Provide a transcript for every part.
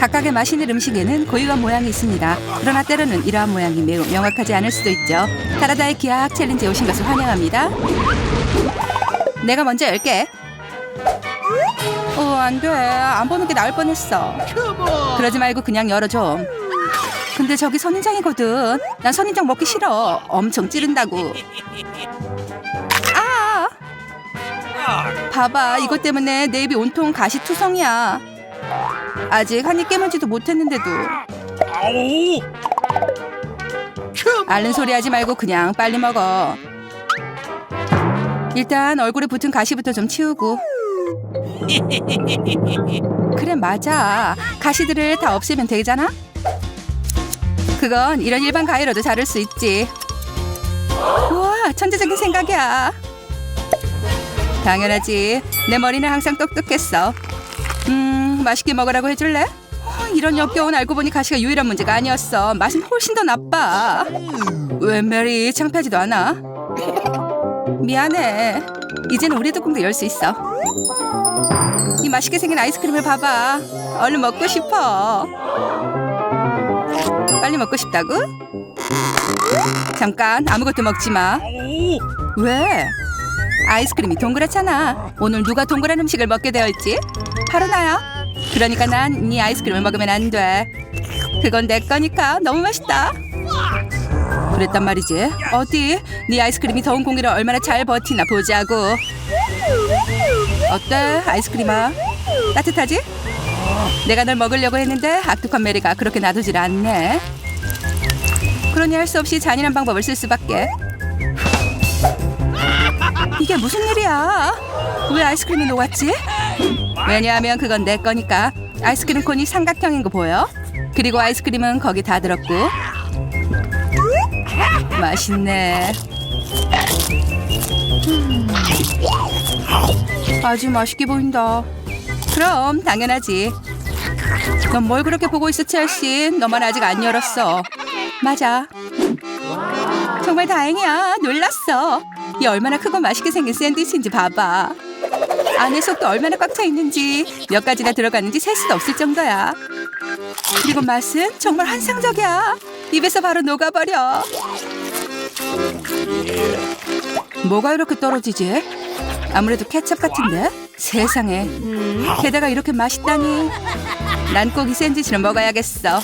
각각의 맛있는 음식에는 고유한 모양이 있습니다. 그러나 때로는 이러한 모양이 매우 명확하지 않을 수도 있죠. 타라다의 기하학 챌린지에 오신 것을 환영합니다. 내가 먼저 열게. 어, 안 돼. 안 보는 게 나을 뻔했어. 그러지 말고 그냥 열어 좀. 근데 저기 선인장이거든. 난 선인장 먹기 싫어. 엄청 찌른다고. 아! 봐봐, 이것 때문에 내 입이 온통 가시투성이야. 아직 한입 깨물지도 못했는데도. 아우! 앓는 소리 하지 말고 그냥 빨리 먹어. 일단 얼굴에 붙은 가시부터 좀 치우고. 그래 맞아. 가시들을 다 없애면 되잖아. 그건 이런 일반 가위로도 자를 수 있지. 우와 천재적인 생각이야. 당연하지. 내 머리는 항상 똑똑했어. 음 맛있게 먹으라고 해줄래? 어, 이런 역겨운 알고 보니 가시가 유일한 문제가 아니었어. 맛은 훨씬 더 나빠. 왜 메리 창피하지도 않아? 미안해. 이제는 우리 뚜껑도 열 수 있어. 이 맛있게 생긴 아이스크림을 봐봐. 얼른 먹고 싶어. 빨리 먹고 싶다고? 잠깐 아무것도 먹지 마. 왜? 아이스크림이 동그랗잖아. 오늘 누가 동그란 음식을 먹게 되었지? 바로 나야. 그러니까 난 네 아이스크림을 먹으면 안 돼. 그건 내 거니까 너무 맛있다. 그랬단 말이지. 어디? 네 아이스크림이 더운 공기를 얼마나 잘 버티나 보자고. 어때? 아이스크림아? 따뜻하지? 내가 널 먹으려고 했는데 악독한 메리가 그렇게 놔두질 않네. 그러니 할 수 없이 잔인한 방법을 쓸 수밖에. 이게 무슨 일이야? 왜 아이스크림이 녹았지? 왜냐하면 그건 내 거니까. 아이스크림 콘이 삼각형인 거 보여? 그리고 아이스크림은 거기 다 들었고. 맛있네. 음. 아주 맛있게 보인다. 그럼 당연하지. 넌 뭘 그렇게 보고 있어, 첼시? 너만 아직 안 열었어. 맞아. 정말 다행이야. 놀랐어. 이 얼마나 크고 맛있게 생긴 샌드위치인지 봐봐. 안에 속도 얼마나 꽉 차 있는지 몇 가지나 들어가는지 셀 수도 없을 정도야. 그리고 맛은 정말 환상적이야. 입에서 바로 녹아버려. 뭐가 이렇게 떨어지지? 아무래도 케첩 같은데? 세상에. 게다가 이렇게 맛있다니. 난 꼭 이 샌드위치를 먹어야겠어.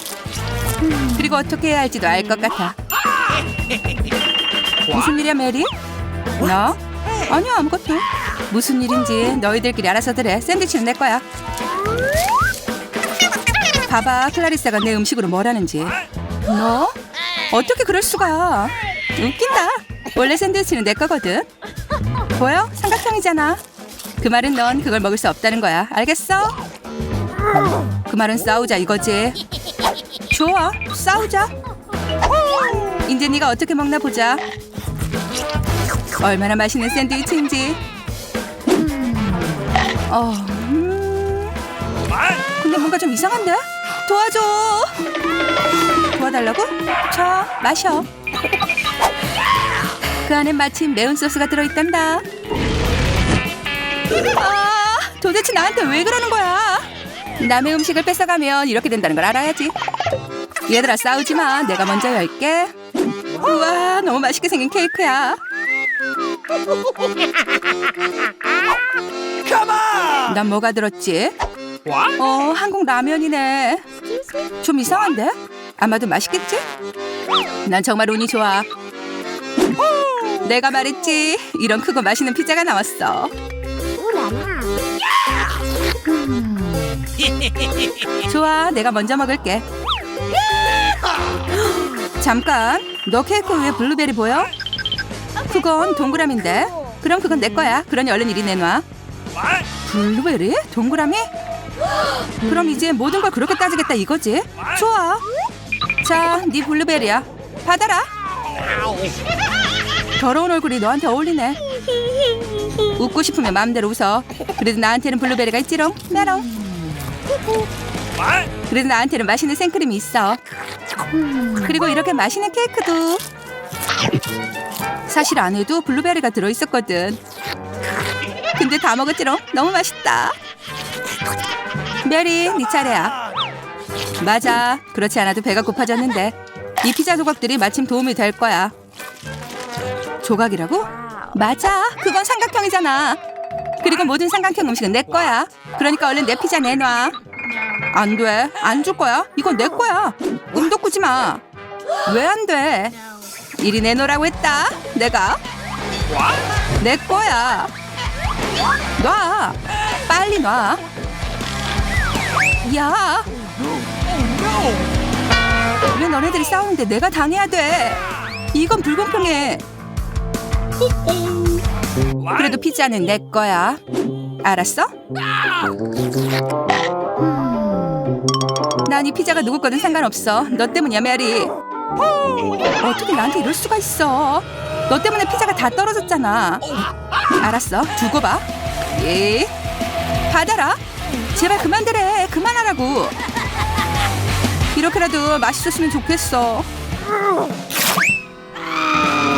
그리고 어떻게 해야 할지도 알 것 같아. 무슨 일이야, 메리? 너? 아니야, 아무것도. 무슨 일인지 너희들끼리 알아서들 해. 샌드위치는 내 거야. 봐봐, 클라리사가 내 음식으로 뭘 하는지. 너? 어떻게 그럴 수가? 웃긴다. 원래 샌드위치는 내 거거든. 보여? 삼각형이잖아. 그 말은 넌 그걸 먹을 수 없다는 거야. 알겠어? 그 말은 싸우자 이거지. 좋아, 싸우자. 이제 네가 어떻게 먹나 보자. 얼마나 맛있는 샌드위치인지. 어, 음, 근데 뭔가 좀 이상한데? 도와줘. 도와달라고? 자, 마셔. 그 안엔 마침 매운 소스가 들어있단다. 아, 도대체 나한테 왜 그러는 거야? 남의 음식을 뺏어가면 이렇게 된다는 걸 알아야지. 얘들아 싸우지 마. 내가 먼저 열게. 우와, 너무 맛있게 생긴 케이크야. 가만! 난 뭐가 들었지? 와? 어, 한국 라면이네. 좀 이상한데? 아마도 맛있겠지? 난 정말 운이 좋아. 내가 말했지. 이런 크고 맛있는 피자가 나왔어. 좋아, 내가 먼저 먹을게. 잠깐, 너 케이크 위에 블루베리 보여? 그건 동그라미인데. 그럼 그건 내 거야. 그러니 얼른 이리 내놔. 블루베리? 동그라미? 그럼 이제 모든 걸 그렇게 따지겠다 이거지? 좋아. 자, 네 블루베리야. 받아라. 더러운 얼굴이 너한테 어울리네. 웃고 싶으면 마음대로 웃어. 그래도 나한테는 블루베리가 있지롱. 메롱. 그래도 나한테는 맛있는 생크림이 있어. 그리고 이렇게 맛있는 케이크도. 사실 안에도 블루베리가 들어있었거든. 근데 다 먹었지롱. 너무 맛있다. 메리, 네 차례야. 맞아. 그렇지 않아도 배가 고파졌는데 이 피자 조각들이 마침 도움이 될 거야. 조각이라고? 맞아. 그건 삼각형이잖아. 그리고 모든 삼각형 음식은 내 거야. 그러니까 얼른 내 피자 내놔. 안 돼. 안 줄 거야. 이건 내 거야. 꿈도 꾸지 마. 왜 안 돼? 이리 내놓으라고 했다. 내가. 내 거야. 놔. 빨리 놔. 야. 왜 너네들이 싸우는데 내가 당해야 돼? 이건 불공평해. 그래도 피자는 내 거야. 알았어? 난 이 피자가 누구 거든 상관없어. 너 때문이야, 메리. 어떻게 나한테 이럴 수가 있어? 너 때문에 피자가 다 떨어졌잖아. 알았어, 두고 봐. 예. 받아라. 제발 그만들래 그만하라고. 이렇게라도 맛있었으면 좋겠어.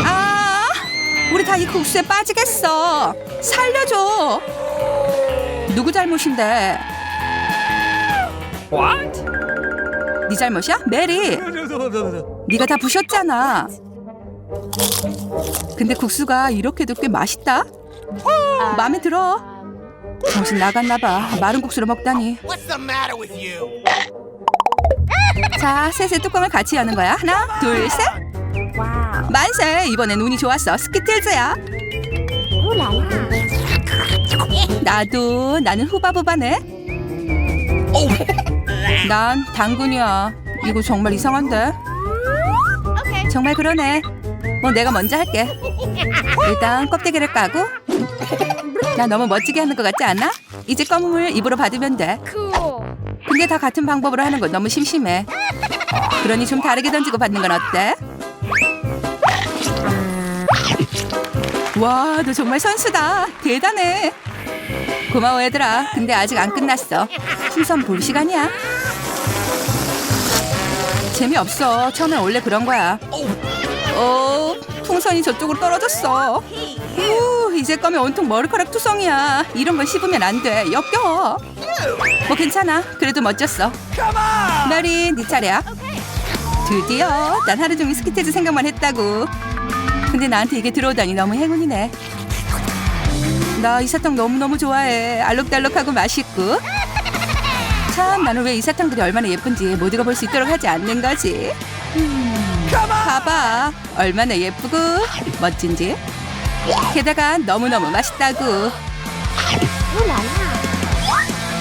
아, 우리 다 이 국수에 빠지겠어. 살려줘. 누구 잘못인데? What? 네 잘못이야? 메리. 네가 다 부셨잖아. 근데 국수가 이렇게도 꽤 맛있다. 마음에 들어. 정신 나갔나 봐. 마른 국수를 먹다니. What's the matter with you? 자, 셋의 뚜껑을 같이 여는 거야. 하나, 둘, 셋. 만세! 이번엔 운이 좋았어. 스키틀즈야. 나도 나는 후바부바네. 난 당근이야. 이거 정말 이상한데. 정말 그러네. 뭐 내가 먼저 할게. 일단 껍데기를 까고. 나 너무 멋지게 하는 것 같지 않아? 이제 검음을 입으로 받으면 돼. 근데 다 같은 방법으로 하는 건 너무 심심해. 그러니 좀 다르게 던지고 받는 건 어때? 와, 너 정말 선수다. 대단해. 고마워 얘들아. 근데 아직 안 끝났어. 풍선 볼 시간이야. 재미없어. 처음엔 원래 그런 거야. 어, 풍선이 저쪽으로 떨어졌어. 우, 이제 꺼면 온통 머리카락 투성이야. 이런 건 씹으면 안 돼. 역겨워. 뭐 괜찮아. 그래도 멋졌어. 메리, 네 차례야. 드디어 난 하루 종일 스키트즈 생각만 했다고. 근데 나한테 이게 들어오다니 너무 행운이네. 나 이 사탕 너무너무 좋아해. 알록달록하고 맛있고. 참 나는 왜 이 사탕들이 얼마나 예쁜지 모두가 볼 수 있도록 하지 않는 거지. 봐봐. 얼마나 예쁘고 멋진지. 게다가 너무너무 맛있다고.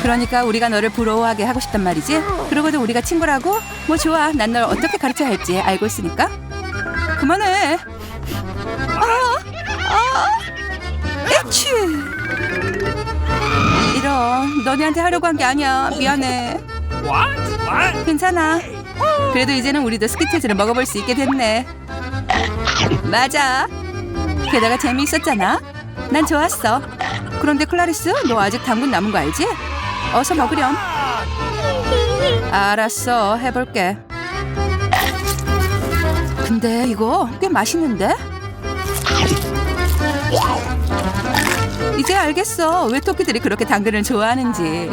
그러니까 우리가 너를 부러워하게 하고 싶단 말이지. 그러고도 우리가 친구라고? 뭐 좋아. 난 널 어떻게 가르쳐야 할지 알고 있으니까. 그만해. 아, 아, 에취. 이런 너네한테 하려고 한 게 아니야. 미안해. 괜찮아. 그래도 이제는 우리도 스키트즈를 먹어볼 수 있게 됐네. 맞아. 게다가 재미있었잖아. 난 좋았어. 그런데 클라리스, 너 아직 당근 남은 거 알지? 어서 먹으렴. 알았어, 해볼게. 근데 이거 꽤 맛있는데? 이제 알겠어. 왜 토끼들이 그렇게 당근을 좋아하는지.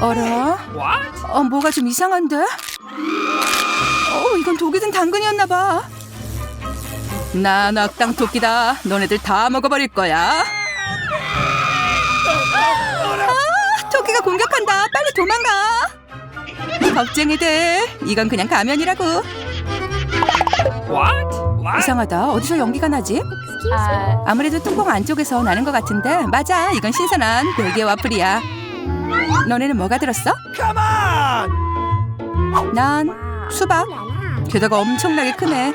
어라? What? 어, 뭐가 좀 이상한데? 어, 이건 독이 든 당근이었나 봐. 난 악당 토끼다. 너네들 다 먹어버릴 거야. 아, 토끼가 공격한다. 빨리 도망가. 겁쟁이들, 이건 그냥 가면이라고. What? What? 이상하다. 어디서 연기가 나지? 아무래도 뚜껑 안쪽에서 나는 것 같은데 맞아. 이건 신선한 별개 와플이야. 너네는 뭐가 들었어? 난 수박. 게다가 엄청나게 크네.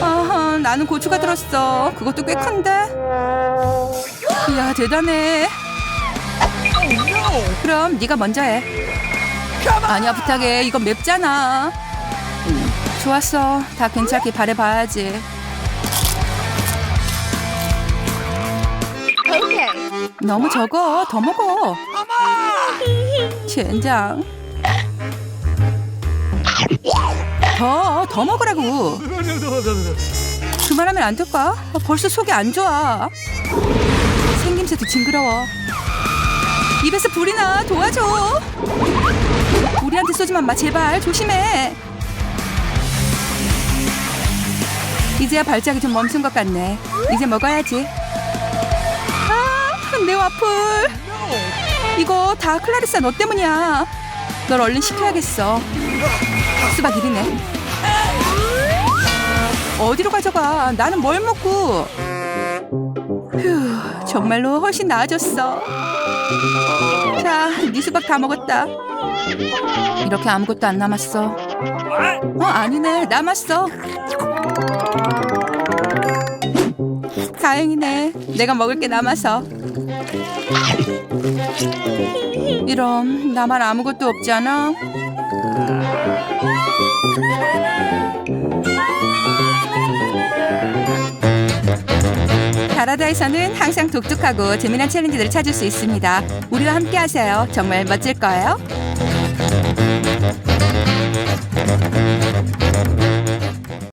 아하, 나는 고추가 들었어. 그것도 꽤 큰데. 이야, 대단해. 그럼 네가 먼저 해. 아니야, 부탁해. 이건 맵잖아. 음, 좋았어. 다 괜찮게 바래봐야지. 너무 적어. 더 먹어. 젠장. 더, 더 먹으라고. 그만하면 안 될까? 아, 벌써 속이 안 좋아. 생김새도 징그러워. 입에서 불이 나 도와줘. 우리한테 쏘지만 마 제발 조심해. 이제야 발작이 좀 멈춘 것 같네. 이제 먹어야지. 아, 내 와플. 이거 다 클라리사 너 때문이야. 널 얼른 시켜야겠어. 수박 일이네. 어디로 가져가? 나는 뭘 먹고? 휴, 정말로 훨씬 나아졌어. 자, 네 수박 다 먹었다. 이렇게 아무것도 안 남았어. 어, 아니네. 남았어. 다행이네. 내가 먹을 게 남아서. 이런 나만 아무것도 없잖아. 다라다에서는 항상 독특하고 재미난 챌린지들을 찾을 수 있습니다. 우리와 함께 하세요. 정말 멋질 거예요.